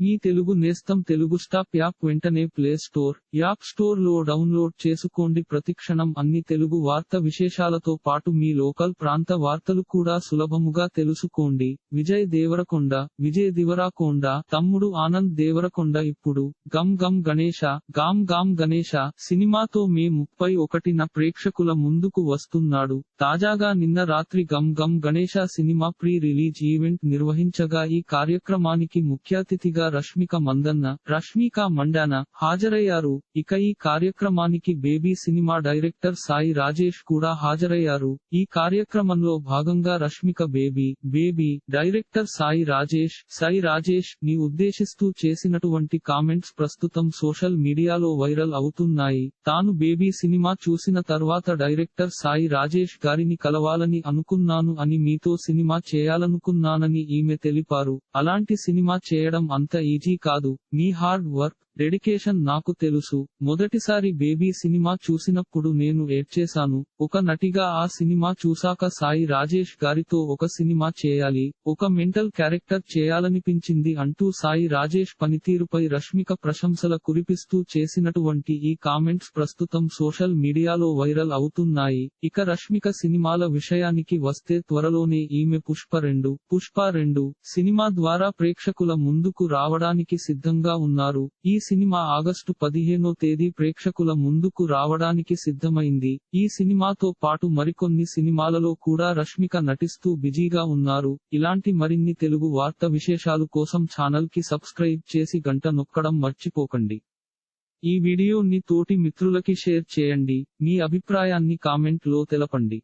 మీ తెలుగు నేస్తం Telugu stop app వెంటనే play store app స్టోర్లో డౌన్లోడ్ చేసుకోండి. ప్రతిక్షణం అన్ని తెలుగు వార్త విశేషాలతో పాటు మీ లోకల్ ప్రాంత వార్తలు కూడా సులభముగా తెలుసుకోండి. విజయ్ దేవరకొండ విజయ్ దివరాకొండ తమ్ముడు ఆనంద్ దేవరకొండ ఇప్పుడు. గమ్ గమ్ గణేష గామ్ గామ్ గణేష సినిమాతో మే ముప్పై ఒకటిన ప్రేక్షకుల ముందుకు వస్తున్నాడు. తాజాగా నిన్న రాత్రి Gam Gam Ganesha cinema pre release event నిర్వహించగా ఈ కార్యక్రమానికి ముఖ్య అతిథిగా రష్మిక మందన్న రష్మిక మండాన హాజరయ్యారు. ఇక ఈ కార్యక్రమానికి Baby cinema director Sai Rajesh కూడా హాజరయ్యారు. ఈ కార్యక్రమంలో భాగంగా Rashmika Baby Baby director Sai Rajesh Sai రాజేష్ని ఉద్దేశిస్తూ చేసినటువంటి కామెంట్స్ ప్రస్తుతం సోషల్ మీడియాలో వైరల్ అవుతున్నాయి. తాను బేబీ సినిమా చూసిన తర్వాత డైరెక్టర్ సాయి రాజేష్ గారిని కలవాలని అనుకున్నాను అని మీతో సినిమా చేయాలనుకున్నానని ఈమె తెలిపారు. అలాంటి సినిమా చేయడం అంత ఈజీ కాదు. మీ హార్డ్ వర్క్ డెడికేషన్ నాకు తెలుసు. మొదటిసారి బేబీ సినిమా చూసినప్పుడు నేను ఏడ్చేశాను ఒక నటిగా ఆ సినిమా చూశాక సాయి రాజేష్ గారితో ఒక సినిమా చేయాలి ఒక మెంటల్ క్యారెక్టర్ చేయాలనిపించింది అంటూ సాయి రాజేష్ పనితీరుపై రష్మిక ప్రశంసల కురిపిస్తూ చేసినటువంటి ఈ కామెంట్స్ ప్రస్తుతం సోషల్ మీడియాలో వైరల్ అవుతున్నాయి. ఇక రష్మిక సినిమాల విషయానికి వస్తే త్వరలోనే ఈమె పుష్ప రెండు పుష్ప రెండు సినిమా ద్వారా ప్రేక్షకుల ముందుకు రావడానికి సిద్ధంగా ఉన్నారు. ఈ సినిమా ఆగస్టు పదిహేనో తేదీ ప్రేక్షకుల ముందుకు రావడానికి సిద్ధమైంది. ఈ సినిమాతో పాటు మరికొన్ని సినిమాలలో కూడా రష్మిక నటిస్తూ బిజీగా ఉన్నారు. ఇలాంటి మరిన్ని తెలుగు వార్త విశేషాలు కోసం ఛానల్కి సబ్స్క్రైబ్ చేసి గంట నొక్కడం మర్చిపోకండి. ఈ వీడియోని తోటి మిత్రులకి షేర్ చేయండి. మీ అభిప్రాయాన్ని కామెంట్లో తెలపండి.